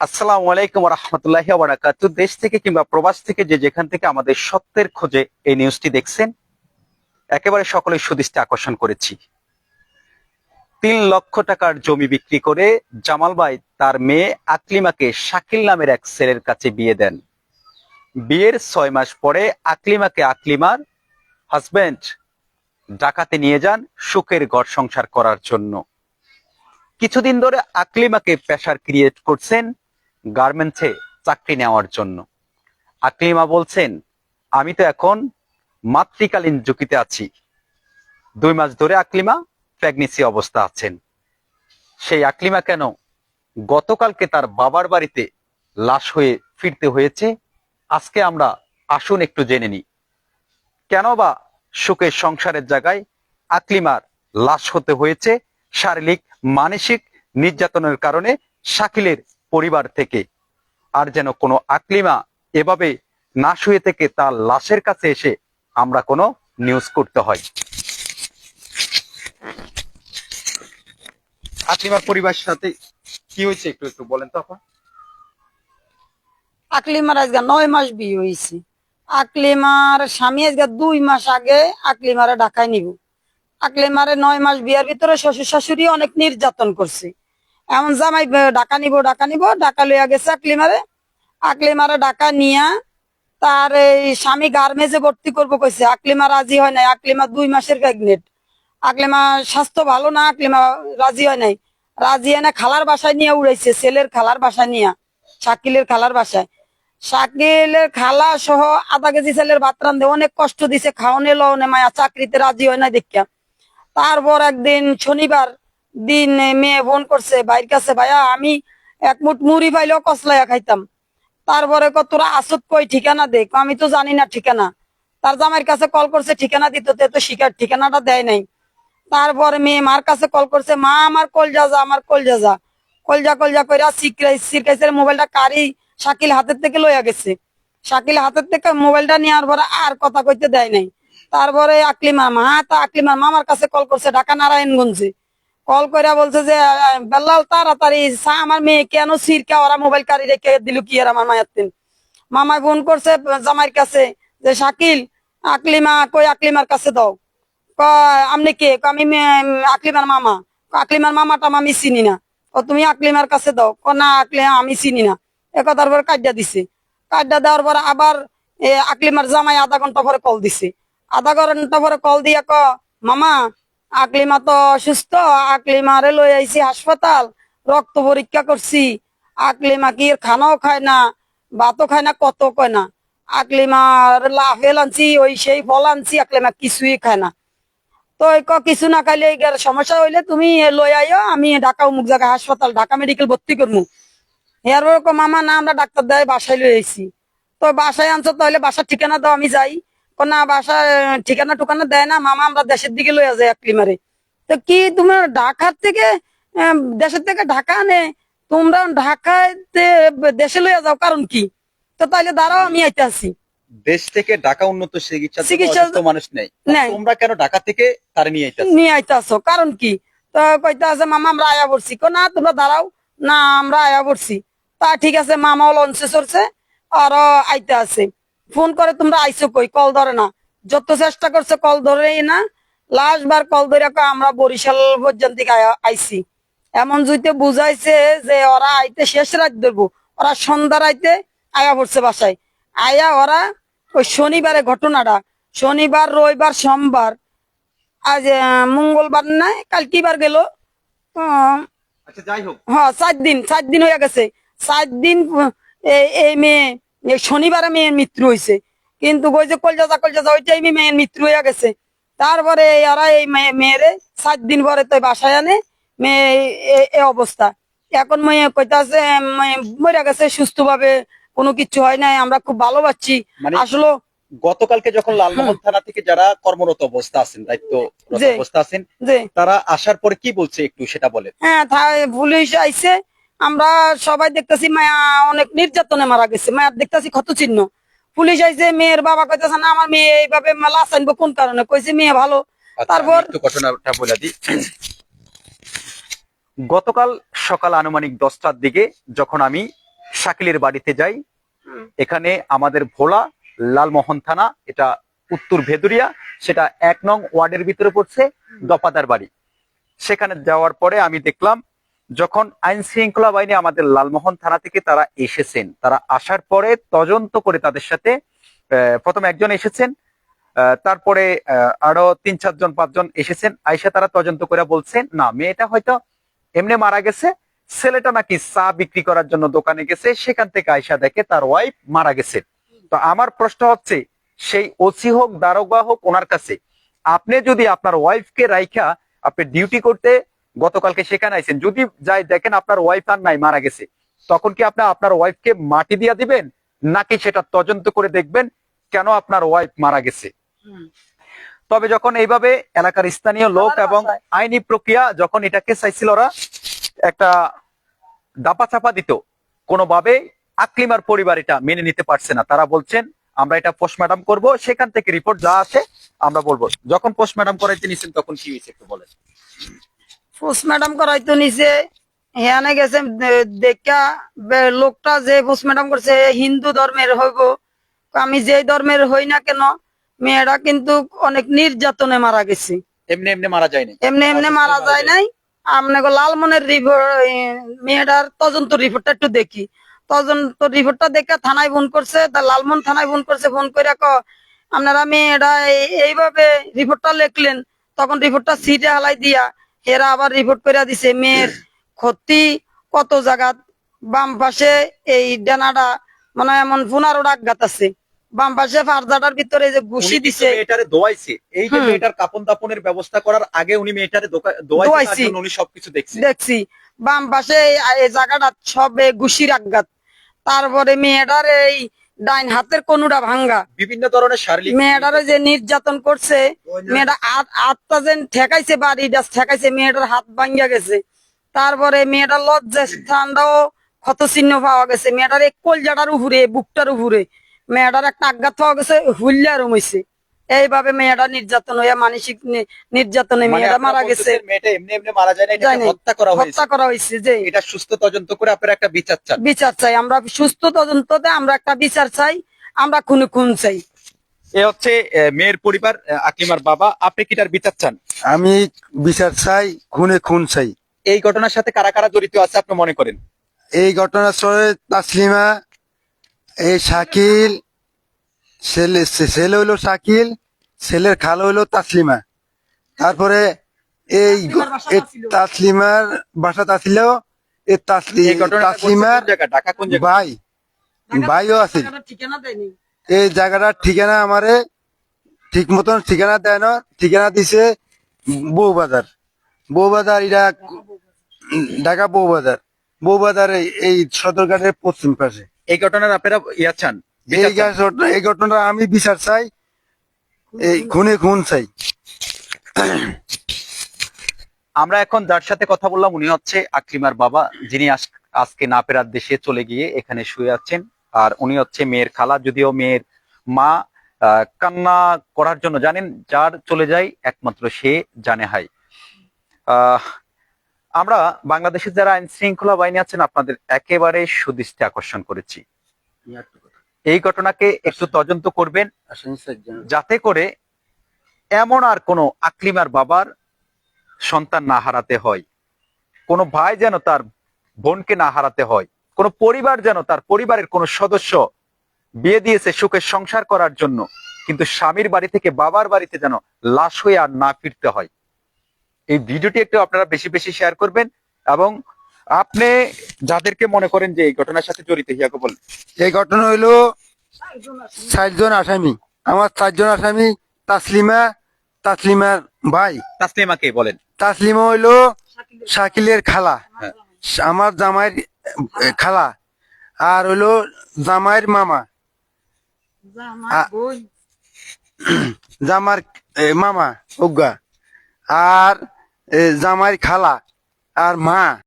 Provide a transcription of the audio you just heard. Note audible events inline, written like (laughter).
আসসালামু আলাইকুম রহমতুল্লাহি বারাকাতু দেশ থেকে কিংবা প্রবাস থেকে যে যেখান থেকে আমাদের সত্যের খোঁজে এই নিউজটি দেখছেন একেবারে সকলের সুদৃষ্টি আকর্ষণ করেছি তিন লক্ষ টাকার জমি বিক্রি করে জামাল ভাই তার মেয়ে আকলিমাকে শাকিল নামের এক ছেলের কাছে বিয়ে দেন বিয়ের ছয় মাস পরে আকলিমাকে আকলিমার হাজবেন্ড ডাকাতে নিয়ে যান সুখের ঘর সংসার করার জন্য। কিছুদিন ধরে আকলিমাকে পেশার ক্রিয়েট করছেন গার্মেন্টসে চাকরি নেওয়ার জন্য। আকলিমা বলছেন, আমি তো এখন মাতৃকালীন ঝুঁকিতে আছি। দুই মাস ধরে আকলিমা প্রেগনেন্সি অবস্থা আছেন। সেই আকলিমা কেন গতকালকে তার বাবার বাড়িতে লাশ হয়ে ফিরতে হয়েছে? আজকে আমরা আসুন একটু জেনে নিই। কেন বা সুখের সংসারের জায়গায় আকলিমার লাশ হতে হয়েছে। শারীরিক, মানসিক নির্যাতনের কারণে শাকিলের পরিবার থেকে। আর যেন কোনো আকলিমা এভাবে না শুয়ে থেকে তার লাশের কাছে এসে আমরা কোনো নিউজ করতে হয়। আকলিমার পরিবারের সাথে কি হয়েছে একটু একটু বলেন তো আপা। আকলিমার আজকে নয় মাস বিয়ে হয়েছে। আকলিমার স্বামী আজকে দুই মাস আগে আকলিমারে ঢাকায় নিব। আকলিমারে নয় মাস বিয়ের ভিতরে শ্বশুর শাশুড়ি অনেক নির্যাতন করছে। এমন জামাই ঢাকা নিব ঢাকা নিব ঢাকা লইয়া গেছে আকলিমারে। আকলিমারে ঢাকা নিয়া তার এই স্বামী গার্মেজে ভর্তি করব কইছে। আকলিমা রাজি হয় নাই, আকলিমা দুই মাসের প্রেগনেন্ট আকলিমা স্বাস্থ্য ভালো না, আকলিমা রাজি হয় নাই। রাজি হয় না খালার বাসায় নিয়ে উড়াইছে, ছেলের খালার বাসায় নিয়া, শাকিলের খালার বাসায়। শাকিলের খালা সহ আধা কেজি ছেলের ভাত রান্ধে অনেক কষ্ট দিছে, খাওয়ানে লওনে মায়া, চাকরিতে রাজি হয় না দেখা তারপর একদিন শনিবার দিন মেয়ে ফোন করছে, ভাইয়ের কাছে ভাইয়া, আমি এক মুঠ মুড়ি পাইলেও কসলাইয়া খাইতাম। তারপরে তোরা আসত কই, ঠিকানা দেখ। আমি তো জানি না ঠিকানা। তার জামাইয়ের কাছে কল করছে, ঠিকানা দিত তে শিকার, ঠিকানাটা দেয় নাই। তারপরে মেয়ে মার কাছে কল করছে, মা, আমার কলজা যা, আমার কলজা যা। কলজা কলজা কইরা সিরকাইছে মোবাইলটা কারি শাকিল হাতের থেকে লইয়া গেছে। শাকিল হাতের থেকে মোবাইলটা নেওয়ার পরে আর কথা কইতে দেয় নাই। তারপরে আকলিমার মা তা আকলিমার মামার কাছে কল করছে ঢাকা নারায়ণগঞ্জে। কল কইরা বলছে যে বেল্লাল, তাড়াতাড়ি সা আমার মেয়ে কেন সিরকা, ওরা মোবাইল কারি রেখে দিল কি আর আমার মায়ের তিন মামায় ফোন করছে জামাইয়ের কাছে যে, শাকিল, আকলিমা কই, আকলিমার কাছে দাও। আপনি কে? আমি আকলিমার মামা। আকলিমার মামাটা আমি চিনি না। ও তুমি আকলিমার কাছে দাও। না আকলি আমি চিনি না। এ কথার পরে কাজটা দিছে। কাজটা দেওয়ার পরে আবার আকলিমার জামাই আধা ঘণ্টা পরে কল দিছে। আধা ঘণ্টা পরে কল দিয়া ক মামা, আকলিমা তো অসুস্থ আকলিমারে লই আইছি হাসপাতাল, রক্ত পরীক্ষা করছি। আকলিমা কি খানাও খায় না, ভাতও খায় না কত কয় না। আকলিমার লাফেল আনছি, ওই সেই ফল আনছি, আকলিমা কিছুই খায় না। তো ক কিছু না খাইলে সমস্যা হইলে তুমি লই আইও, আমি ঢাকা অমুক জায়গায় হাসপাতাল, ঢাকা মেডিকেল ভর্তি করব এর ওরকম মামা না আমরা ডাক্তার দেয় বাসায় লই আইছি। তো বাসায় আনছো তাহলে বাসার ঠিকানা দাও আমি যাই। না বাসার ঠিকানা টুকানা দেয় না মামা আমরা দেশের দিকে লইয়া যাই একলিমারে তো কি তোমার ঢাকার থেকে দেশের থেকে ঢাকা আনে? তোমরা ঢাকায় দেশে লইয়া যাও কারণ কি? তো তাইলে দাঁড়াও আমি আইতে আসি। দেশ থেকে ঢাকা উন্নত চিকিৎসা চিকিৎসা- মানুষ নেই। তোমরা কেন ঢাকা থেকে তার নিয়ে আইতাছ নিয়ে আইতে আসো কারণ কি? তো কইতে আছে মামা আমরা আয়া পড়ছি। কো না তোমরা দাঁড়াও। না আমরা আয়া পড়ছি। তা ঠিক আছে মামাও লঞ্চে চড়ছে আর আইতে আছে। ফোন করে তোমরা আইসো কই? কল ধরে না। যত চেষ্টা করছে কল ধরেই না লাস্ট বার কল ধরে আমরা বরিশাল পর্যন্ত আইছি। এমন জুইতে বুঝাইছে যে ওরা আইতে শেষ রাত ধরবো। ওরা সন্ধ্যা রাইতে আয়া পড়ছে বাসায়। আয়া ওরা ওই শনিবারে ঘটনাটা। শনিবার রবিবার সোমবার। আজ মঙ্গলবার না কাল কি বার গেল। আহ, আচ্ছা যাই হোক। হ্যাঁ সাত দিন সাত দিন হয়ে গেছে। সাত দিন এই- এই মেয়ে এই শনিবারে মেয়ের মৃত্যু হয়েছে কিন্তু ওই যে কলজাজা কলজাজা ওই টাইমে মেয়ের মৃত্যু হয়ে গেছে। তারপরে এরা এই মেয়ে- মেয়েরে সাত দিন পরে তো বাসায় আনে। মেয়ে এ- এ অবস্থা। এখন মেয়ে কইতাছে মরে গেছে সুস্থ ভাবে কোনো কিছু হয় নাই আমরা খুব ভালো পাচ্ছি মানে আসলে গতকালকে যখন লালমোহন থানা থেকে যারা কর্মরত অবস্থা আছেন দায়িত্ব। অবস্থা আছেন তারা আসার পরে কি বলছে একটু সেটা বলে হ্যাঁ পুলিশ আইছে আমরা সবাই দেখতেছি মায়া অনেক নির্যাতনে মারা গেছে। মায়ের দেখতেছি ক্ষত চিহ্ন। পুলিশ আইছে মেয়ের বাবা কইতেছে না আমার মেয়ে এইভাবে লাশ আনব কোন কারণে? কইছে মেয়ে ভালো। আচ্ছা, তারপর ঘটনাটা বলে দিই। গতকাল সকাল আনুমানিক দশটার দিকে যখন আমি শাকিলের বাড়িতে যাই এখানে আমাদের ভোলা লালমোহন থানা এটা উত্তর ভেদুরিয়া সেটা এক নং ওয়ার্ডের ভিতরে পড়ছে দপাদার বাড়ি। সেখানে যাওয়ার পরে আমি দেখলাম যখন আইন শৃঙ্খলা বাহিনী আমাদের লালমোহন থানা থেকে তারা এসেছেন, তারা আসার পরে তদন্ত করে তাদের সাথে প্রথম একজন এসেছেন তারপরে আরও তিন চারজন পাঁচজন এসেছেন, আইসা তারা তদন্ত করে বলছেন, না, মেয়েটা হয়তো এমনি মারা গেছে, ছেলেটা নাকি চা বিক্রি করার জন্য দোকানে গেছে, সেখান থেকে আয়সা দেখে তার ওয়াইফ মারা গেছে। তো আমার প্রশ্ন হচ্ছে, সেই ওসি হোক, দারোগা হোক, ওনার কাছে, আপনি যদি আপনার ওয়াইফকে রাইখা, আপনি ডিউটি করতে গতকালকে সেখানে আইছেন। যদি যাই দেখেন আপনার ওয়াইফ আর নাই মারা গেছে তখন কি আপনি আপনার ওয়াইফকে মাটি দিয়া দিবেন? নাকি সেটা তদন্ত করে দেখবেন কেন আপনার ওয়াইফ মারা গেছে? তবে যখন এইভাবে এলাকার স্থানীয় লোক এবং আইনি প্রক্রিয়া যখন এটাকে চাইছিল ওরা একটা দাপা চাপা দিত কোনোভাবে আকলিমার পরিবার এটা মেনে নিতে পারছে না। তারা বলছেন আমরা এটা পোস্টমর্টম করব সেখান থেকে রিপোর্ট যা আছে আমরা বলব। যখন পোস্টমর্টম করাইতে নিছেন তখন কি হয়েছে একটু বলেন। পোস্টম্যাডাম করাইতো নিছে। হেয়ানে গেছে দেখা লোকটা যে পোস্টম্যাডাম করছে হিন্দু ধর্মের হইব। আমি যে ধর্মের হই না কেন মেয়েরা কিন্তু অনেক নির্যাতনে মারা গেছে। এমনি এমনি মারা যায়নি এমনি এমনি আচ্ছা, মারা মারা যায় নাই। আপনাকে লালমনের রিপোর্ট মেয়েটার তদন্ত রিপোর্টটা একটু দেখি। তদন্ত রিপোর্টটা দেখে থানায় ফোন করছে তা লালমন থানায় ফোন করছে ফোন করে ক আপনারা মেয়েরা এই- এইভাবে রিপোর্টটা লিখলেন তখন রিপোর্টটা সিটে হালাই দিয়া এরা আবার রিপোর্ট করে দিছে মেয়ের ক্ষতি কত জায়গা বাম পাশে এই ডানাটা মানে এমন পনেরোটা আঘাত আছে বাম পাশে ফারজাটার ভিতরে যে ঘুষি দিছে। মেয়েটারে দোয়াইছে। এই যে মেয়েটার কাপন ব্যবস্থা করার আগে উনি মেয়েটারে দোয়াইছে উনি সবকিছু দেখছে। দেখছি। বাম পাশে এই- এই জায়গাটা সবে ঘুষির আঘাত তারপরে মেয়েটার এই ডাইন হাতের কনুটা ভাঙ্গা। বিভিন্ন ধরনের শারীরিক মেয়েটারে যে নির্যাতন করছে মেয়েটা আট- আটটা যে ঠেকাইছে বাড়িটা ঠেকাইছে মেয়েটার হাত ভাঙ্গা গেছে। তারপরে মেয়েটার লজ্জা স্থানটাও ক্ষত চিহ্ন পাওয়া গেছে। মেয়েটার এক কলজাটার উপরে বুকটার উপরে মেয়েটার একটা আঘাত পাওয়া গেছে হুল্লা রমেছে এইভাবে মেয়েটা নির্যাতন হয়ে মানসিক নির্যাতনে মানে মেয়েটা মারা গেছে। বলতেছেন মেয়েটা এমনি এমনি মারা যায় না এটাকে যায় নাই। হত্যা করা হয়েছে। হত্যা করা হয়েছে যে এটা সুস্থ তদন্ত করে আপনারা একটা বিচার চান। বিচার চাই। আমরা সুস্থ তদন্ততে আমরা একটা বিচার চাই আমরা খুনে খুন চাই। এ হচ্ছে মেয়ের পরিবার আহ, আকলিমার বাবা। আপনি কি তার বিচার চান? আমি বিচার চাই খুনে খুন চাই। এই ঘটনার সাথে কারা কারা জড়িত আছে আপনি মনে করেন? এই ঘটনার সরে তাসলিমা এই শাকিল ছেলে ছেলে হইল শাকিল ছেলের খাল হইল তাসলিমা। তারপরে এই তাসলিমার বাসা এই ছিল। তাসলিমার ভাই ভাইও আছে। এই জায়গাটার ঠিকানা আমারে ঠিক মতন ঠিকানা দেয় না ঠিকানা দিছে বউবাজার। বউবাজার এটা ঢাকা বউবাজার। বউবাজার এই- এই সদরঘাটের পশ্চিম পাশে। এই ঘটনার আপনারা ইয়া চান? এই ঘটনা- এই আমি বিচার চাই। এই খুনে। খুন চাই। আমরা এখন যার সাথে কথা বললাম উনি হচ্ছে আকলিমার বাবা যিনি আজকে না ফেরার দেশে চলে গিয়ে এখানে শুয়ে আছেন। আর উনি হচ্ছে মেয়ের খালা যদিও মেয়ের মা কান্না করার জন্য জানেন যার চলে যায় একমাত্র সে জানে হাই। আহ, আমরা বাংলাদেশের যারা আইন শৃঙ্খলা বাহিনী আছেন আপনাদের একেবারে সুদৃষ্টি আকর্ষণ করেছি। এই ঘটনাকে একটু তদন্ত করবেন। যাতে করে এমন আর কোনো আকলিমার বাবার সন্তান না হারাতে হয়। কোনো ভাই যেন তার বোনকে না হারাতে হয়। কোনো পরিবার যেন তার পরিবারের কোনো সদস্য বিয়ে দিয়েছে সুখের সংসার করার জন্য কিন্তু স্বামীর বাড়ি থেকে বাবার বাড়িতে যেন লাশ হয়ে আর না ফিরতে হয়। এই ভিডিওটি একটু আপনারা বেশি বেশি শেয়ার করবেন এবং আপনি যাদেরকে মনে করেন যে এই ঘটনার সাথে জড়িত হিয়াকে বলেন। এই ঘটনা হইল চারজন আসামি। আমার চারজন আসামি তাসলিমা তাসলিমার ভাই। তাসলিমাকে বলেন? তাসলিমা হইল শাকিলের খালা। হ্যাঁ। আমার জামাইয়ের খালা। আর হইল জামাইয়ের মামা। আ- (clears throat) জামার এ, মামা উগা আর এ, জামাইয়ের খালা। আর মা।